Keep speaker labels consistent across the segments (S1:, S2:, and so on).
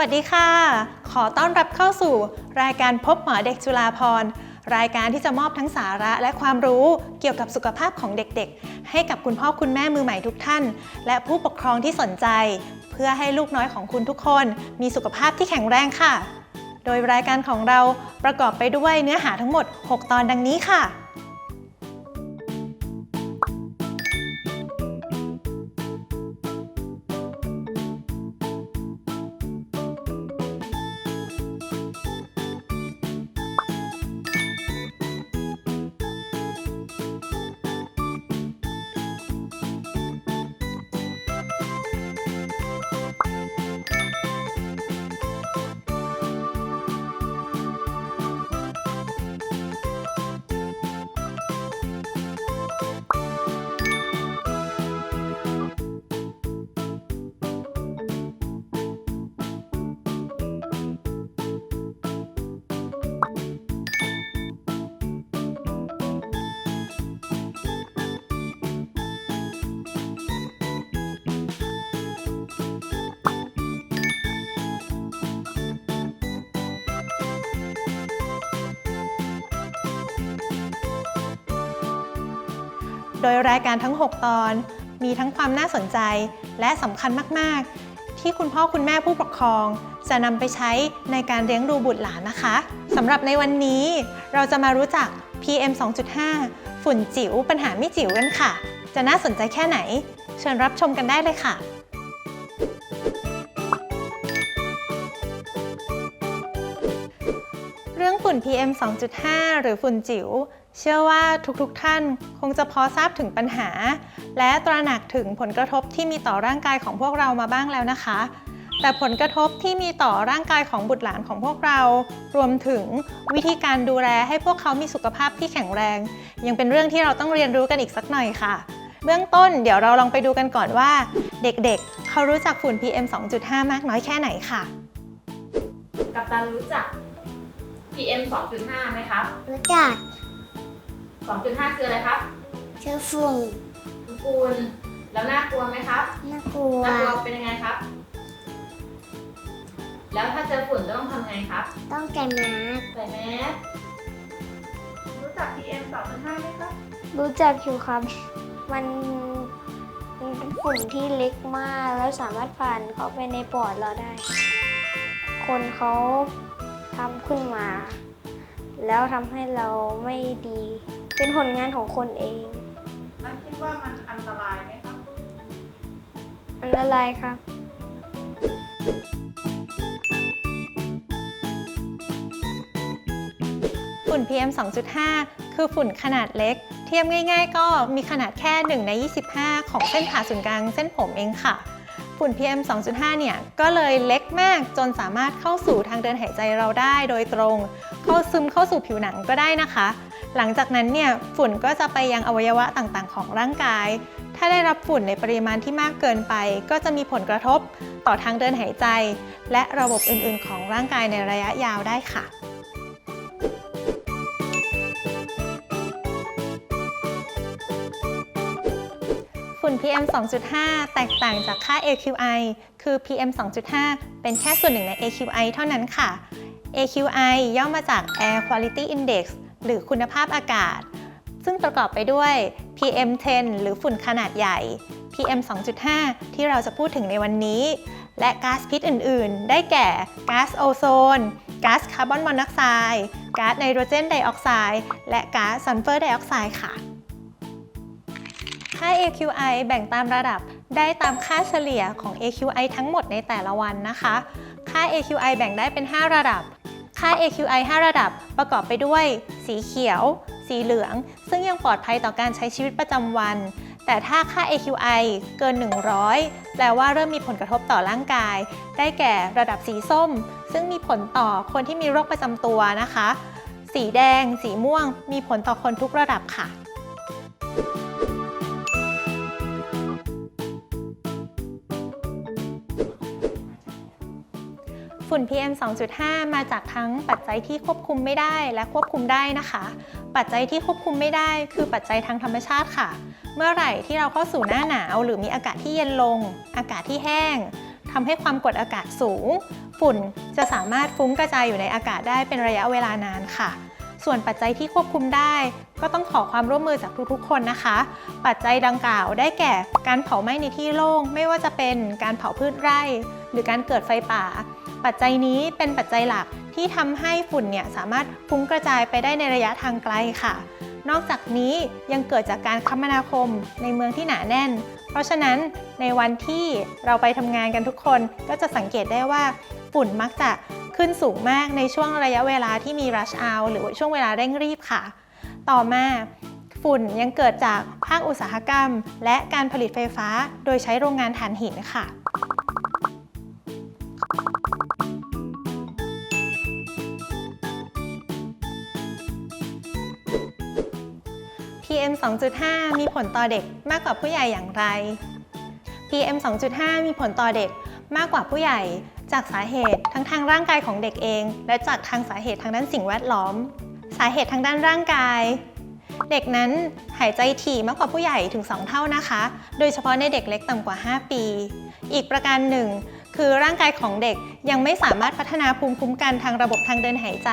S1: วัสดีค่ะ ขอต้อนรับเข้าสู่ รายการพบหมอเด็กจุฬาภรรายการที่จะมอบทั้งสาระและความรู้เกี่ยวกับสุขภาพของเด็กๆ ให้กับคุณพ่อคุณแม่มือใหม่ทุกท่าน และผู้ปกครองที่สนใจ เพื่อให้ลูกน้อยของคุณทุกคน มีสุขภาพที่แข็งแรงค่ะ โดยรายการของเราประกอบไปด้วยเนื้อหาทั้งหมด 6 ตอนดังนี้ค่ะ โดยรายการทั้ง 6 ตอน มีทั้งความน่าสนใจและสำคัญมาก ๆ ที่คุณพ่อคุณแม่ผู้ปกครอง จะนำไปใช้ในการเลี้ยงดูบุตรหลานนะคะสำหรับในวันนี้เราจะมารู้จัก PM 2.5 ฝุ่นจิ๋วปัญหาไม่จิ๋วกันค่ะ จะน่าสนใจแค่ไหน เชิญรับชมกันได้เลยค่ะเรื่องฝุ่น PM 2.5 หรือฝุ่นจิ๋ว เชื่อว่าทุกๆทท่านคงจะพอทราบถึงปัญหา และตระหนักถึงผลกระทบที่มีต่อร่างกายของพวกเรามาบ้างแล้วนะคะ แต่ผลกระทบที่มีต่อร่างกายของบุตรหลานของพวกเรา รวมถึงวิธีการดูแลให้พวกเขามีสุขภาพที่แข็งแรง ยังเป็นเรื่องที่เราต้องเรียนรู้กันอีกสักหน่อยค่ะ เบื้องต้นเดี๋ยวเราลองไปดูกันก่อนว่า เด็กๆ เขารู้จักฝุ่น PM 2.5 มากน้อยแค่ไหนค่ะ
S2: กับตันรู้จัก PM 2.5ไหมครับ
S3: รู้จัก
S2: 2.5 คืออะไรครับ
S3: เชื้อฝุ่น
S2: คือฝุ่นแล้วน่ากลัวไหมครับ
S3: น่ากลัว
S2: น่ากลัวเป็นยังไงครับ แล้วถ้าเจอฝุ่นจะต้องทำไงครับ
S3: ต้องใจมาส
S2: ใส่แมสรู้จัก PM 2.5ไหมครับ
S3: รู้จักอยู่ครับมันมันเป็นฝุ่นที่เล็กมากแล้วสามารถผ่านเข้าไปในปอดเราได้ คนเขาทำขึ้นมา แล้วทำให้เราไม่ดี เป็นผลงานของคนเอง
S2: แล้วคิดว่ามันอันตรายไหมครับ
S3: อันตรายครับ
S1: ฝุ่น PM 2.5 คือฝุ่นขนาดเล็ก เทียบง่าย ๆ ก็มีขนาดแค่ 1 ใน 25 ของเส้นผ่าศูนย์กลางเส้นผมเองค่ะ ฝุ่น PM 2.5 เนี่ย ก็เลยเล็กมากจนสามารถเข้าสู่ทางเดินหายใจเราได้โดยตรง เข้าซึมเข้าสู่ผิวหนังก็ได้นะคะ หลังจากนั้นเนี่ยฝุ่นก็จะไปยังอวัยวะต่างๆ ของร่างกาย ถ้าได้รับฝุ่นในปริมาณที่มากเกินไป ก็จะมีผลกระทบต่อทางเดินหายใจ และระบบอื่นๆ ของร่างกายในระยะยาวได้ค่ะฝุ่น PM 2.5 แตกต่างจากค่า AQI คือ PM 2.5 เป็นแค่ส่วนหนึ่งใน AQI เท่านั้นค่ะ AQI ย่อมาจาก Air Quality Index หรือคุณภาพอากาศ ซึ่งประกอบไปด้วย PM 10 หรือฝุ่นขนาดใหญ่ PM 2.5 ที่เราจะพูดถึงในวันนี้ และก๊าซพิษอื่น ๆ ได้แก่ก๊าซโอโซนก๊าซคาร์บอนมอนอกไซด์ก๊าซไนโตรเจนไดออกไซด์และก๊าซซัลเฟอร์ไดออกไซด์ค่ะ ค่า AQI แบ่งตามระดับได้ตามค่าเฉลี่ยของ AQI ทั้งหมดในแต่ละวันนะคะ ค่า AQI แบ่งได้เป็น 5 ระดับ ค่า AQI 5 ระดับประกอบไปด้วย สีเขียว สีเหลือง ซึ่งยังปลอดภัยต่อการใช้ชีวิตประจำวัน แต่ถ้าค่า AQI เกิน 100 แปลว่าเริ่มมีผลกระทบต่อร่างกาย ได้แก่ระดับสีส้ม ซึ่งมีผลต่อคนที่มีโรคประจำตัวนะคะ สีแดง สีม่วง มีผลต่อคนทุกระดับค่ะ ฝุ่น PM 2.5 มาจากทั้งปัจจัยที่ควบคุมไม่ได้และควบคุมได้นะคะ ปัจจัยที่ควบคุมไม่ได้คือปัจจัยทางธรรมชาติค่ะ เมื่อไหร่ที่เราเข้าสู่หน้าหนาว หรือมีอากาศที่เย็นลง อากาศที่แห้งทำให้ความกดอากาศสูง ฝุ่นจะสามารถฟุ้งกระจายอยู่ในอากาศได้เป็นระยะเวลานานค่ะส่วนปัจจัยที่ควบคุมได้ ก็ต้องขอความร่วมมือจากทุกๆ คนนะคะ ปัจจัยดังกล่าวได้แก่การเผาไหม้ในที่โล่ง ไม่ว่าจะเป็นการเผาพืชไร่ หรือการเกิดไฟป่า ปัจจัยนี้เป็นปัจจัยหลักที่ทำให้ฝุ่นเนี่ยสามารถฟุ้งกระจายไปได้ในระยะทางไกลค่ะ นอกจากนี้ยังเกิดจากการคมนาคมในเมืองที่หนาแน่น เพราะฉะนั้นในวันที่เราไปทำงานกันทุกคนก็จะสังเกตได้ว่าฝุ่นมักจะขึ้นสูงมากในช่วงระยะเวลาที่มี rush hour หรือช่วงเวลาเร่งรีบค่ะ ต่อมาฝุ่นยังเกิดจากภาคอุตสาหกรรม และการผลิตไฟฟ้าโดยใช้โรงงานถ่านหินค่ะ PM 2.5 มีผลต่อเด็กมากกว่าผู้ใหญ่อย่างไร PM 2.5 มีผลต่อเด็กมากกว่าผู้ใหญ่ จากสาเหตุทั้งทางร่างกายของเด็กเอง และจากทางสาเหตุทางด้านสิ่งแวดล้อม สาเหตุทางด้านร่างกาย เด็กนั้นหายใจถี่มากกว่าผู้ใหญ่ถึง 2 เท่านะคะ โดยเฉพาะในเด็กเล็กต่ำกว่า 5 ปี อีกประการหนึ่ง คือร่างกายของเด็กยังไม่สามารถพัฒนาภูมิคุ้มกันทางระบบทางเดินหายใจ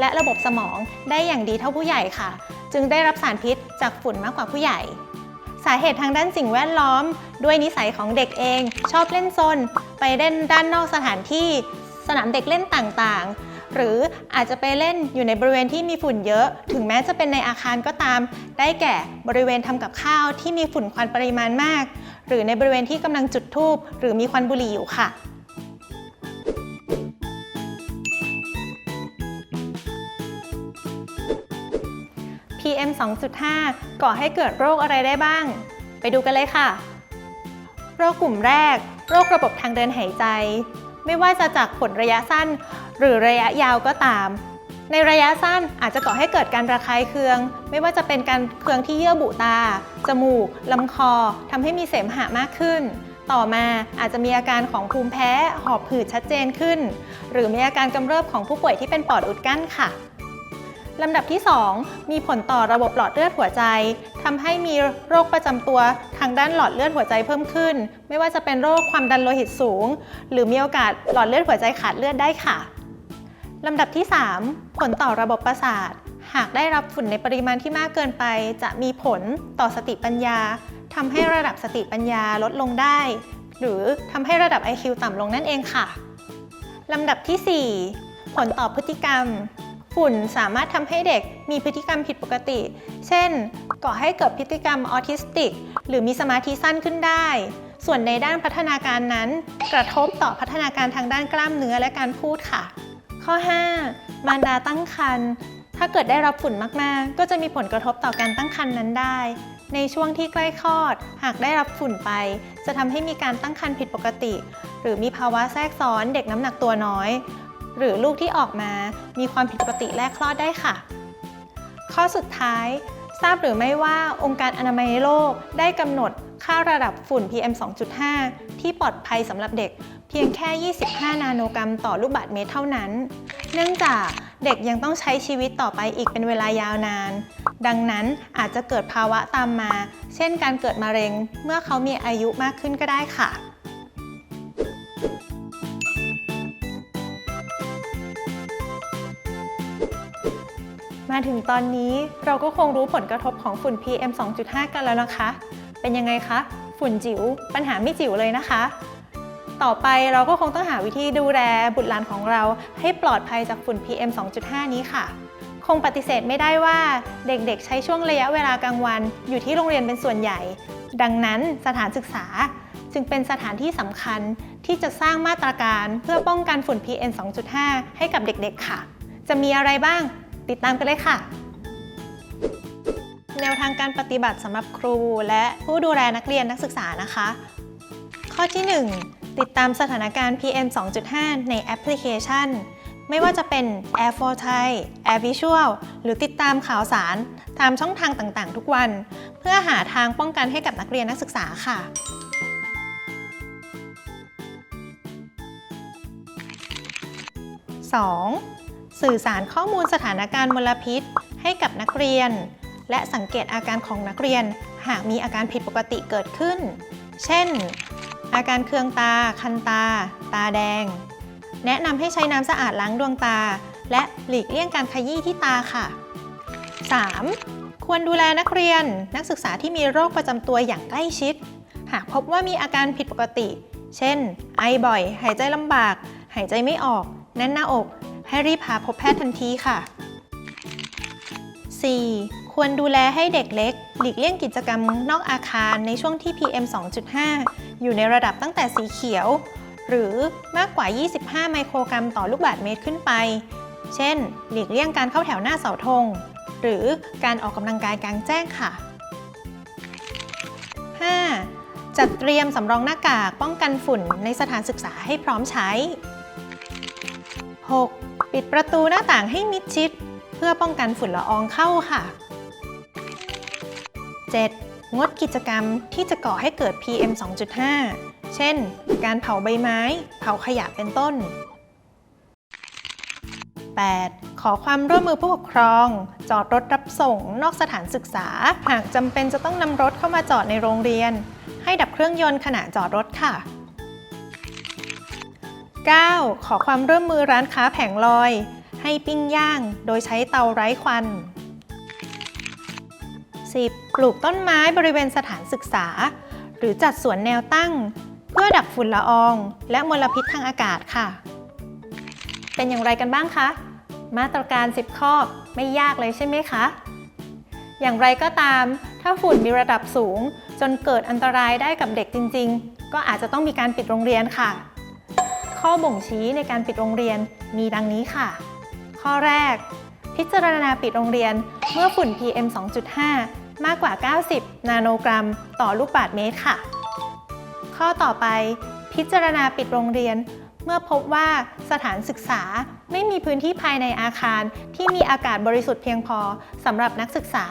S1: และระบบสมองได้อย่างดีเท่าผู้ใหญ่ค่ะ จึงได้รับสารพิษจากฝุ่นมากกว่าผู้ใหญ่ สาเหตุทางด้านสิ่งแวดล้อม ด้วยนิสัยของเด็กเอง ชอบเล่นซน ไปเล่นด้านนอกสถานที่ สนามเด็กเล่นต่างๆ หรืออาจจะไปเล่นอยู่ในบริเวณที่มีฝุ่นเยอะ ถึงแม้จะเป็นในอาคารก็ตาม ได้แก่บริเวณทำกับข้าวที่มีฝุ่นควันปริมาณมาก หรือในบริเวณที่กำลังจุดธูปหรือมีควันบุหรี่อยู่ค่ะ PM 2.5 ก่อให้เกิดโรคอะไรได้บ้าง ไปดูกันเลยค่ะ โรคกลุ่มแรก โรคระบบทางเดินหายใจ ไม่ว่าจะจากผลระยะสั้น หรือระยะยาวก็ตาม ในระยะสั้นอาจจะก่อให้เกิดการระคายเคือง ไม่ว่าจะเป็นการเคืองที่เยื่อบุตา จมูกลำคอทำให้มีเสมหะมากขึ้น ต่อมาอาจจะมีอาการของภูมิแพ้หอบหืดชัดเจนขึ้น หรือมีอาการกำเริบของผู้ป่วยที่เป็นปอดอุดกั้นค่ะลำดับที่ 2 มีผลต่อระบบหลอดเลือดหัวใจทำให้มีโรคประจำตัวทางด้านหลอดเลือดหัวใจเพิ่มขึ้น ไม่ว่าจะเป็นโรคความดันโลหิตสูง หรือมีโอกาสหลอดเลือดหัวใจขาดเลือดได้ค่ะ ลำดับที่ 3 ผลต่อระบบประสาท หากได้รับฝุ่นในปริมาณที่มากเกินไป จะมีผลต่อสติปัญญาทำให้ระดับสติปัญญาลดลงได้ หรือทำให้ระดับ IQ ต่ำลงนั่นเองค่ะ ลำดับที่ 4 ผลต่อพฤติกรรม ฝุ่นสามารถทำให้เด็กมีพฤติกรรมผิดปกติ เช่น ก่อให้เกิดพฤติกรรมออทิสติก หรือมีสมาธิสั้นขึ้นได้ ส่วนในด้านพัฒนาการนั้น กระทบต่อพัฒนาการทางด้านกล้ามเนื้อและการพูดค่ะ ข้อ 5 มารดาตั้งครรภ์ถ้าเกิดได้รับฝุ่นมาก ๆ ก็จะมีผลกระทบต่อการตั้งครรภ์นั้นได้ ในช่วงที่ใกล้คลอด หากได้รับฝุ่นไป จะทำให้มีการตั้งครรภ์ผิดปกติ หรือมีภาวะแทรกซ้อนเด็กน้ำหนักตัวน้อย หรือลูกที่ออกมา มีความผิดปกติแรกคลอดได้ค่ะ ข้อสุดท้าย ทราบหรือไม่ว่าองค์การอนามัยโลกได้กำหนดค่าระดับฝุ่น PM 2.5 ที่ปลอดภัยสำหรับเด็ก เพียงแค่ 25 นาโนกรัมต่อลูกบาศก์เมตรเท่านั้น เนื่องจากเด็กยังต้องใช้ชีวิตต่อไปอีกเป็นเวลายาวนาน ดังนั้นอาจจะเกิดภาวะตามมา เช่นการเกิดมะเร็งเมื่อเขามีอายุมากขึ้นก็ได้ค่ะมาถึงตอนนี้เราก็คงรู้ผลกระทบของฝุ่น PM 2.5 กันแล้วนะคะ เป็นยังไงคะ ฝุ่นจิ๋วปัญหาไม่จิ๋วเลยนะคะ ต่อไปเราก็คงต้องหาวิธีดูแลบุตรหลานของเราให้ปลอดภัยจากฝุ่น PM 2.5 นี้ค่ะ คงปฏิเสธไม่ได้ว่าเด็กๆ ใช้ช่วงระยะเวลากลางวัน อยู่ที่โรงเรียนเป็นส่วนใหญ่ ดังนั้นสถานศึกษาจึงเป็นสถานที่สำคัญที่จะสร้างมาตรการเพื่อป้องกันฝุ่น PM 2.5 ให้กับเด็กๆ ค่ะ จะมีอะไรบ้าง ติดตามกันเลยค่ะ แนวทางการปฏิบัติสำหรับครูและผู้ดูแลนักเรียนนักศึกษานะคะ ข้อที่ 1 ติดตามสถานการณ์ PM 2.5 ในแอปพลิเคชัน ไม่ว่าจะเป็น Air for Thai Air Visual หรือติดตามข่าวสารตามช่องทางต่างๆ ทุกวัน เพื่อหาทางป้องกันให้กับนักเรียนนักศึกษาค่ะ 2. สื่อสารข้อมูลสถานการณ์มลพิษให้กับนักเรียน และสังเกตอาการของนักเรียนหากมีอาการผิดปกติเกิดขึ้น เช่น อาการเคืองตา คันตา ตาแดง แนะนำให้ใช้น้ำสะอาดล้างดวงตา และหลีกเลี่ยงการขยี้ที่ตาค่ะ 3. ควรดูแลนักเรียน นักศึกษาที่มีโรคประจำตัวอย่างใกล้ชิด หากพบว่ามีอาการผิดปกติ เช่น ไอบ่อย หายใจลำบาก หายใจไม่ออก แน่นหน้าอก ให้รีบพาพบแพทย์ทันทีค่ะ 4. ควรดูแลให้เด็กเล็ก หลีกเลี่ยงกิจกรรมนอกอาคารในช่วงที่ PM 2.5 อยู่ในระดับตั้งแต่สีเขียว หรือมากกว่า 25 ไมโครกรัมต่อลูกบาศก์เมตรขึ้นไป เช่น หลีกเลี่ยงการเข้าแถวหน้าเสาธง หรือการออกกำลังกายกลางแจ้งค่ะ 5. จัดเตรียมสำรองหน้ากากป้องกันฝุ่นในสถานศึกษาให้พร้อมใช้ 6. ปิดประตูหน้าต่างให้มิดชิด เพื่อป้องกันฝุ่นละอองเข้าค่ะ 7. งดกิจกรรมที่จะก่อให้เกิด PM 2.5 เช่น การเผาใบไม้ เผาขยะเป็นต้น 8. ขอความร่วมมือผู้ปกครอง จอดรถรับส่งนอกสถานศึกษา หากจำเป็นจะต้องนำรถเข้ามาจอดในโรงเรียน ให้ดับเครื่องยนต์ขณะจอดรถค่ะ 9. ขอความร่วมมือร้านค้าแผงลอย ให้ปิ้งย่าง โดยใช้เตาไร้ควัน 10. ปลูกต้นไม้บริเวณสถานศึกษา หรือจัดสวนแนวตั้ง เพื่อดับฝุ่นละออง และมลพิษทางอากาศค่ะ เป็นอย่างไรกันบ้างคะ มาตรการ 10 ข้อไม่ยากเลยใช่ไหมคะ อย่างไรก็ตาม ถ้าฝุ่นมีระดับสูง จนเกิดอันตรายได้กับเด็กจริง ๆ ก็อาจจะต้องมีการปิดโรงเรียนค่ะ ข้อบ่งชี้ในการปิดโรงเรียนมีดังนี้ค่ะ ข้อแรกพิจารณาปิดโรงเรียนเมื่อฝุ่น PM 2.5 มากกว่า 90 นาโนกรัม ต่อลูกบาศก์เมตรค่ะ ข้อต่อไป พิจารณาปิดโรงเรียน เมื่อพบว่าสถานศึกษาไม่มีพื้นที่ภายในอาคารที่มีอากาศบริสุทธิ์เพียงพอสำหรับนักศึกษา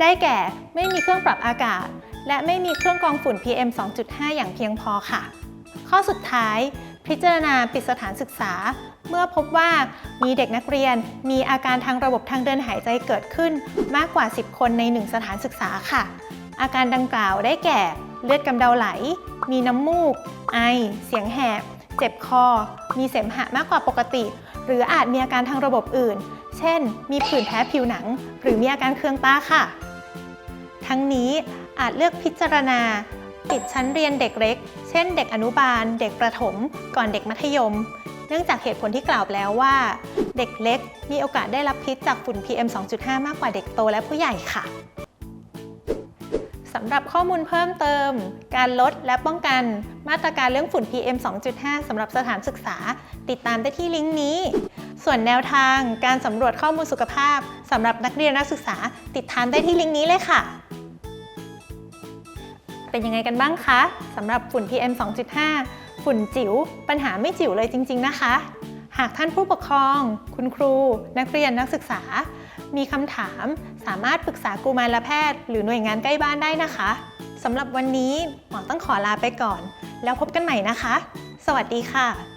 S1: ได้แก่ไม่มีเครื่องปรับอากาศ และไม่มีเครื่องกรองฝุ่น PM 2.5 อย่างเพียงพอค่ะ ข้อสุดท้าย พิจารณาปิดสถานศึกษา เมื่อพบว่ามีเด็กนักเรียนมีอาการทางระบบทางเดินหายใจเกิดขึ้นมากกว่า 10 คนใน 1 สถานศึกษาค่ะ อาการดังกล่าวได้แก่ เลือดกำเดาไหล มีน้ำมูก ไอ เสียงแหบ เจ็บคอ มีเสมหะมากกว่าปกติ หรืออาจมีอาการทางระบบอื่น เช่น มีผื่นแพ้ผิวหนัง หรือมีอาการเครื่องตาค่ะ ทั้งนี้อาจเลือกพิจารณาปิดชั้นเรียนเด็กเล็ก เช่น เด็กอนุบาล เด็กประถม ก่อนเด็กมัธยม เนื่องจากเหตุผลที่กล่าวแล้วว่า เด็กเล็กมีโอกาสได้รับพิษจากฝุ่น PM 2.5 มากกว่าเด็กโตและผู้ใหญ่ค่ะสำหรับข้อมูลเพิ่มเติม การลดและป้องกันมาตรการเรื่องฝุ่น PM 2.5 สำหรับสถานศึกษา ติดตามได้ที่ลิงก์นี้ ส่วนแนวทางการสำรวจข้อมูลสุขภาพสำหรับนักเรียนนักศึกษา ติดตามได้ที่ลิงก์นี้เลยค่ะ เป็นยังไงกันบ้างคะสำหรับฝุ่น PM 2.5 ฝุ่นจิ๋วปัญหาไม่จิ๋วเลยจริง ๆ นะคะ หากท่านผู้ปกครอง คุณครู นักเรียนนักศึกษา มีคำถามสามารถปรึกษากูมารแพทย์ หรือหน่วยงานใกล้บ้านได้นะคะสำหรับวันนี้หมอต้องขอลาไปก่อน แล้วพบกันใหม่นะคะ สวัสดีค่ะ